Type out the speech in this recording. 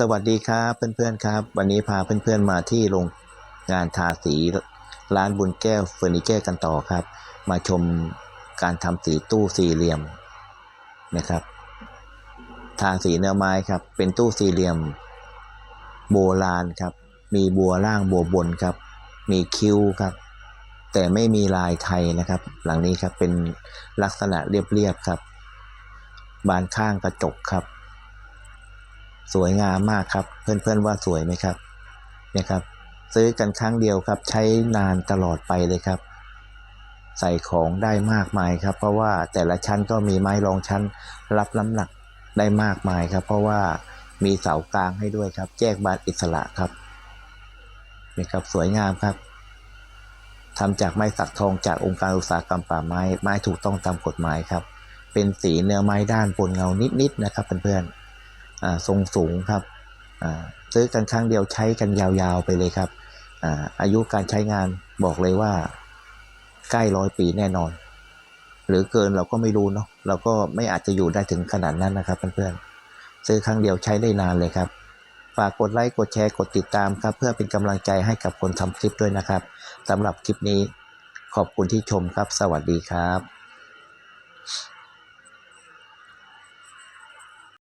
สวัสดีครับเพื่อนๆครับ วันนี้พาเพื่อนๆมาที่โรงงานทาสีร้านบุญแก้วเฟอร์นิเจอร์กันต่อครับ มาชมการทำสีตู้สี่เหลี่ยมนะครับ ทาสีเนื้อไม้ครับ เป็นตู้สี่เหลี่ยม โบราณครับ มีบัวล่างบัวบนครับ มีคิ้วครับ แต่ไม่มีลายไทยนะครับ หลังนี้ครับเป็นลักษณะเรียบๆครับ บานข้างกระจกครับ สวยงามมากครับ เพื่อนๆว่าสวยไหมครับเนี่ยครับ ซื้อกันครั้งเดียวครับ ใช้นานตลอดไปเลยครับ ใส่ของได้มากมายครับ เพราะว่าแต่ละชั้นก็มีไม้รองชั้น รับน้ำหนักได้มากมายครับ เพราะว่ามีเสากลางให้ด้วยครับ แยกบานอิสระครับนี่ครับสวยงามครับทำจากไม้สักทองจากองค์การอุตสาหกรรมป่าไม้ไม้ถูกต้องตามกฎหมายครับ เป็นสีเนื้อไม้ด้านบนเงานิดๆนะครับเพื่อนๆอ่า ทรงสูงครับซื้อกันครั้งเดียวใช้กันยาวๆไปเลยครับอายุการใช้งานบอกเลยว่าใกล้ร้อยปีแน่นอน หรือเกินเราก็ไม่รู้เนาะเราก็ไม่อาจจะอยู่ได้ถึงขนาดนั้นนะครับเพื่อนๆซื้อครั้งเดียวใช้ได้นานเลยครับ ฝากกดไลค์กดแชร์กดติดตามครับ เพื่อเป็นกำลังใจให้กับคนทำคลิปด้วยนะครับสำหรับคลิปนี้ขอบคุณที่ชมครับ สวัสดีครับ